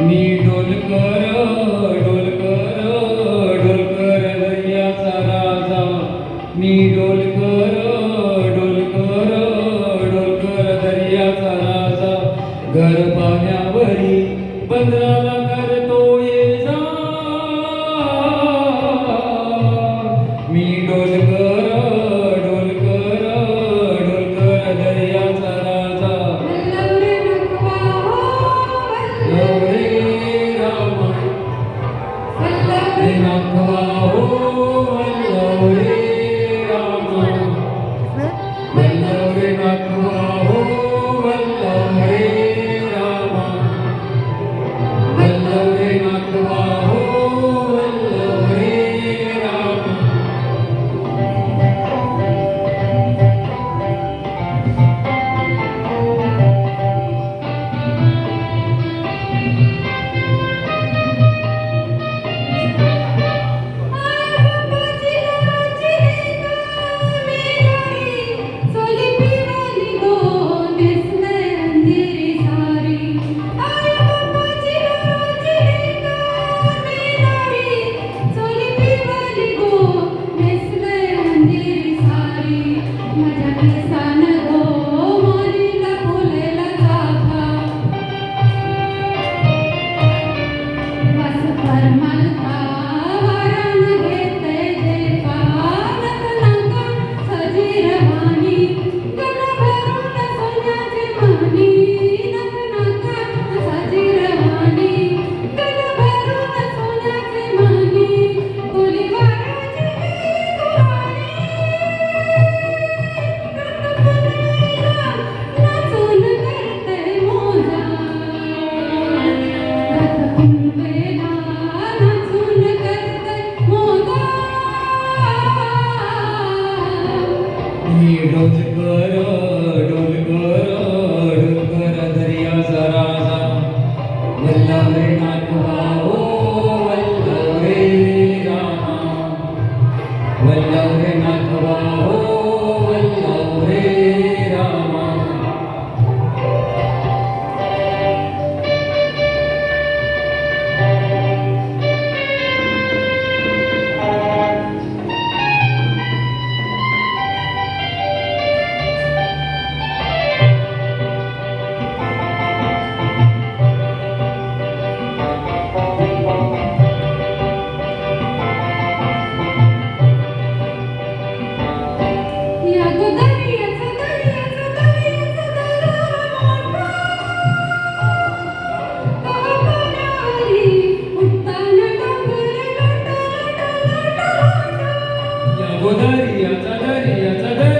मी डोलकर डोलकर डोलकर दर्याचा राजा. मी डोलकर डोलकर डोलकर दर्याचा राजा. घर पाण्यावरी बंदराला कर Senhor. Tadaria, Tadaria, Tadaria.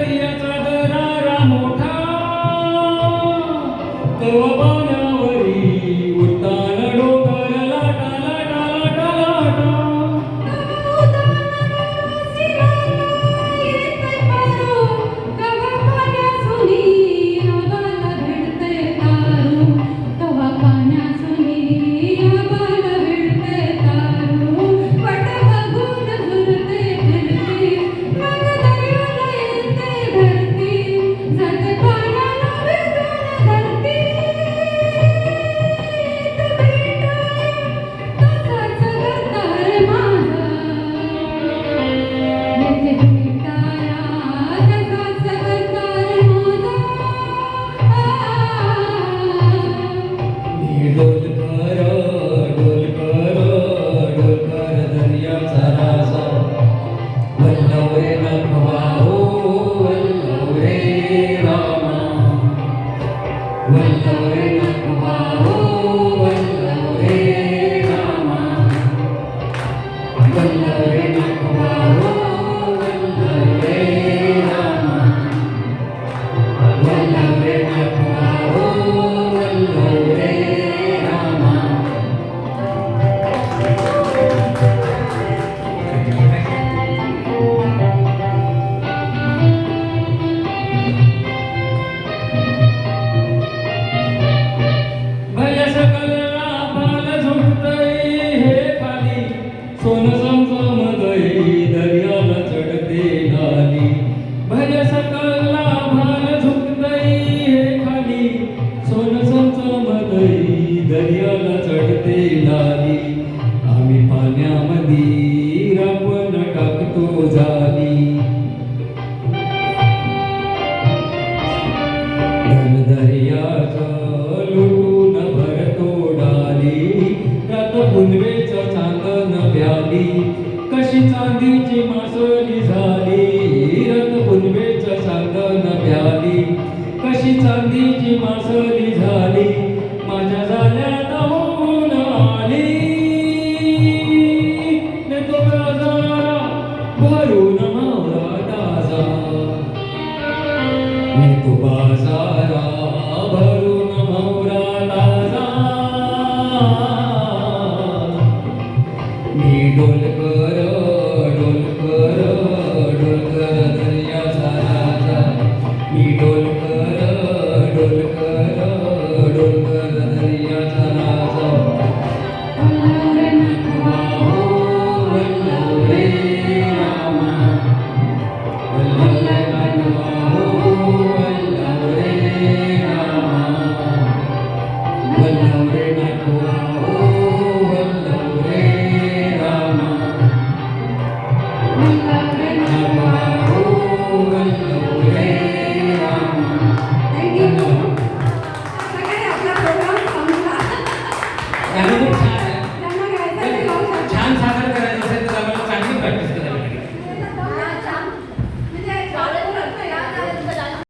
चांदीची मासळी झाली हिरत पूर्वेच्या सांगन प्याली. कशी चांदीची मासळी झाली माझ्या झाल्या नवून आली. भरून मावळा ताजा. मी तो बाजारा भरून मावळा ताजा. मी डोलक